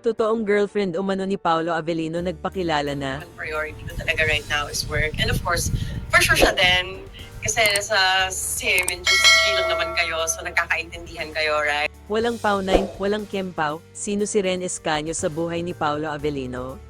Totoong girlfriend umano ni Paolo Avellino nagpakilala na priority ko talaga right now is work. And of course, for sure siya din. Kasi nasa same industry lang naman kayo, so nagkakaintindihan kayo, right? walang paunay, walang kempaw, sino si Ren Escanio sa buhay ni Paolo Avellino?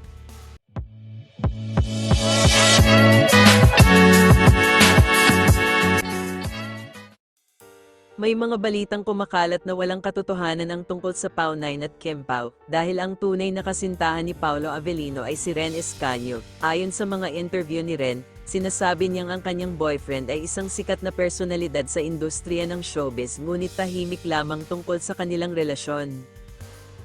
May mga balitang kumakalat na walang katotohanan ang tungkol sa Pau9 at Kempao dahil ang tunay na kasintahan ni Paolo Avellino ay si Ren Escanio. Ayon sa mga interview ni Ren, sinasabi niyang ang kanyang boyfriend ay isang sikat na personalidad sa industriya ng showbiz ngunit tahimik lamang tungkol sa kanilang relasyon.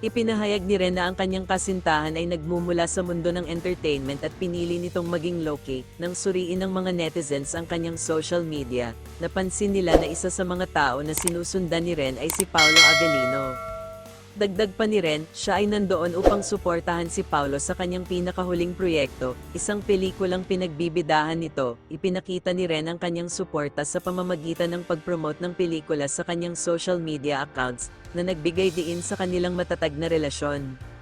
Ipinahayag ni Ren na ang kanyang kasintahan ay nagmumula sa mundo ng entertainment at pinili nitong maging low-key nang suriin ng mga netizens ang kanyang social media. Napansin nila na isa sa mga tao na sinusundan ni Ren ay si Paolo Avellino. Dagdag pa ni Ren, siya ay nandoon upang suportahan si Paulo sa kanyang pinakahuling proyekto, isang pelikulang pinagbibidahan nito. Ipinakita ni Ren ang kanyang suporta sa pamamagitan ng pagpromote ng pelikula sa kanyang social media accounts na nagbigay diin sa kanilang matatag na relasyon.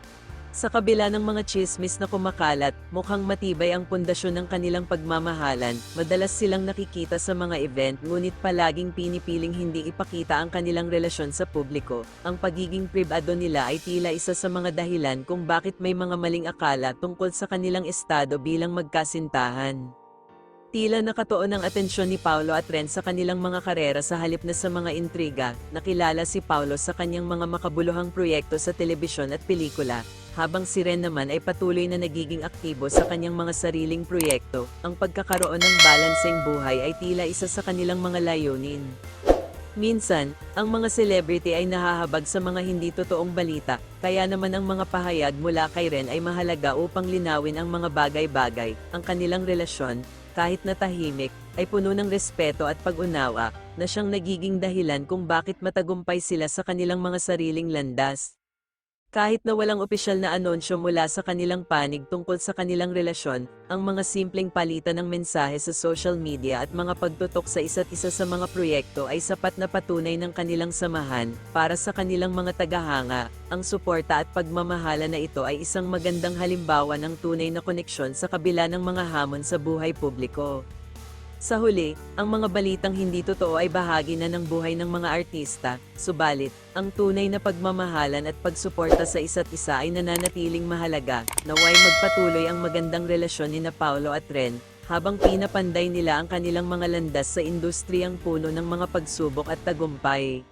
Sa kabila ng mga chismis na kumakalat, mukhang matibay ang pundasyon ng kanilang pagmamahalan. Madalas silang nakikita sa mga event ngunit palaging pinipiling hindi ipakita ang kanilang relasyon sa publiko. Ang pagiging privado nila ay tila isa sa mga dahilan kung bakit may mga maling akala tungkol sa kanilang estado bilang magkasintahan. Tila nakatuon ang atensyon ni Paulo at Ren sa kanilang mga karera sa halip na sa mga intriga, nakilala si Paulo sa kanyang mga makabuluhang proyekto sa telebisyon at pelikula, habang si Ren naman ay patuloy na nagiging aktibo sa kanyang mga sariling proyekto, ang pagkakaroon ng balanseng buhay ay tila isa sa kanilang mga layunin. Minsan, ang mga celebrity ay nahahabag sa mga hindi totoong balita, kaya naman ang mga pahayag mula kay Ren ay mahalaga upang linawin ang mga bagay-bagay, ang kanilang relasyon, kahit na tahimik, ay puno ng respeto at pag-unawa, na siyang nagiging dahilan kung bakit matagumpay sila sa kanilang mga sariling landas. Kahit na walang opisyal na anunsyo mula sa kanilang panig tungkol sa kanilang relasyon, ang mga simpleng palitan ng mensahe sa social media at mga pagtutok sa isa't isa sa mga proyekto ay sapat na patunay ng kanilang samahan para sa kanilang mga tagahanga. Ang suporta at pagmamahala na ito ay isang magandang halimbawa ng tunay na koneksyon sa kabila ng mga hamon sa buhay publiko. Sa huli, ang mga balitang hindi totoo ay bahagi na ng buhay ng mga artista, subalit, ang tunay na pagmamahalan at pagsuporta sa isa't isa ay nananatiling mahalaga, naway magpatuloy ang magandang relasyon ni na Paolo at Ren, habang pinapanday nila ang kanilang mga landas sa industriyang puno ng mga pagsubok at tagumpay.